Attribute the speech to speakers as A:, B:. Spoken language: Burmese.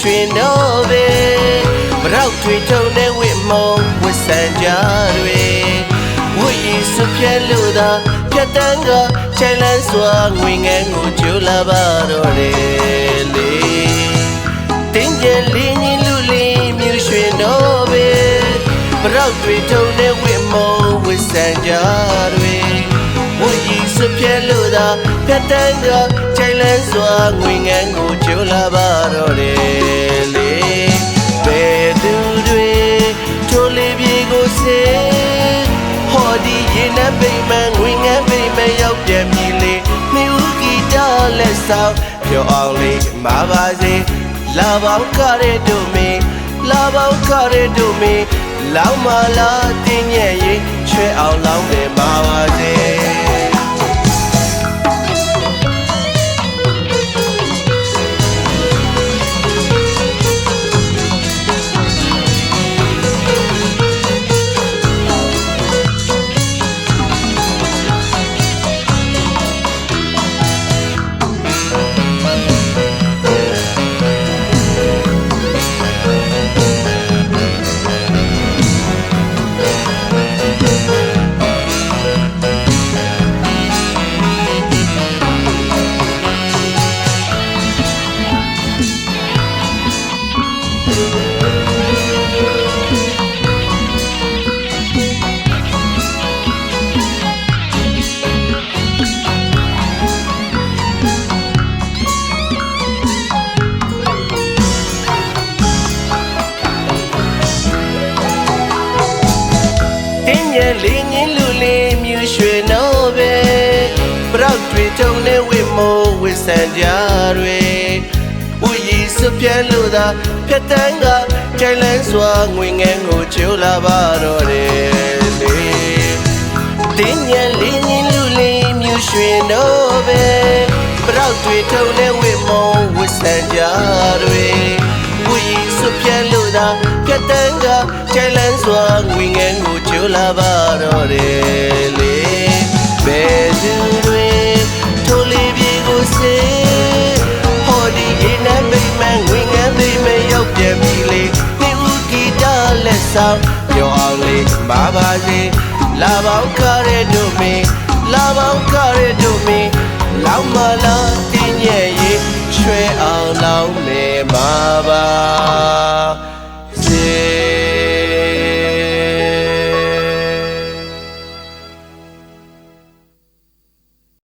A: ရွှင်တော့ပဲဘရောက်ထွေထုံတဲ့ဝစ်မုံဝစ်ဆန်ကြတွေဝိရီစုပြဲလို့သာပြတ်တန်းကချဲလန်းစွာငွေငန်းကိုကျိုးလာပါတော့တယ်လေတင်းကျယ်လေးညီလူလေးမြူရွှင်တော့ပဲဘရောက်ထွေထုံတဲ့ဝစ်မုံဝစ်ဆန်ကြတွေဝိရီစု ပြဲလို့သာပြတ်တန်းကချဲလန်းစွာငွေငန်းကိုကျိုးလာပါတော့တယ်လေဘယ်သူတွေထိုးလေးပြေကိုစေဟောဒီရင်နှပိတ်မှန်ငွေငန်းပိတ်မှန်ရောက်ပြန်ပြီလေမြူဂီတာလက်ဆောင်ပြောအောင်လေးမပါစေလာပေါင်းကားတဲ့တို့မင်းလာပေါင်းကားတဲ့တို့မင်းလောင်းမလာတင်းရဲ့ရင်ချွဲအောင်လောင်းတယ်ပါပါစေ လေးငင်းလူလေးမြူရွှေတော့ပဲပရောက်တွေထုံနေဝိမိုးဝိဆန်ကြတွေဥယီစပြဲလို့သာဖြတ်တန်းကကြိုင်လန်းစွာငွေငန်းကိုချိုးလာပါတော့တယ်လေတင်းရဲ့လေးငင်းလူလေးမြူရွှေတော့ပဲပရောက်တွေထုံနေဝိမိုးဝိဆန်ကြတွေဥယီစပြဲလို့သာဖြတ်တန်းကကြိုင်လန်းစွာငွေငန်းကို ချိုးလာပါတော့တယ်လေဘယ်သူတွေထိုးလေးပြေကိုစေဟောဒီရင်နဲ့ပိတ်မှန်ငွေငန်းပိတ်မှန်ရောက်ပြန်ပြီလေဒီဥဂီတာလက်ဆောင်ပြောအောင်လေးမပါစေလာပေါင်းကားတဲ့တို့မင်းလာပေါင်းကားတဲ့တို့မင်းလောက်မလာတင်းရဲ့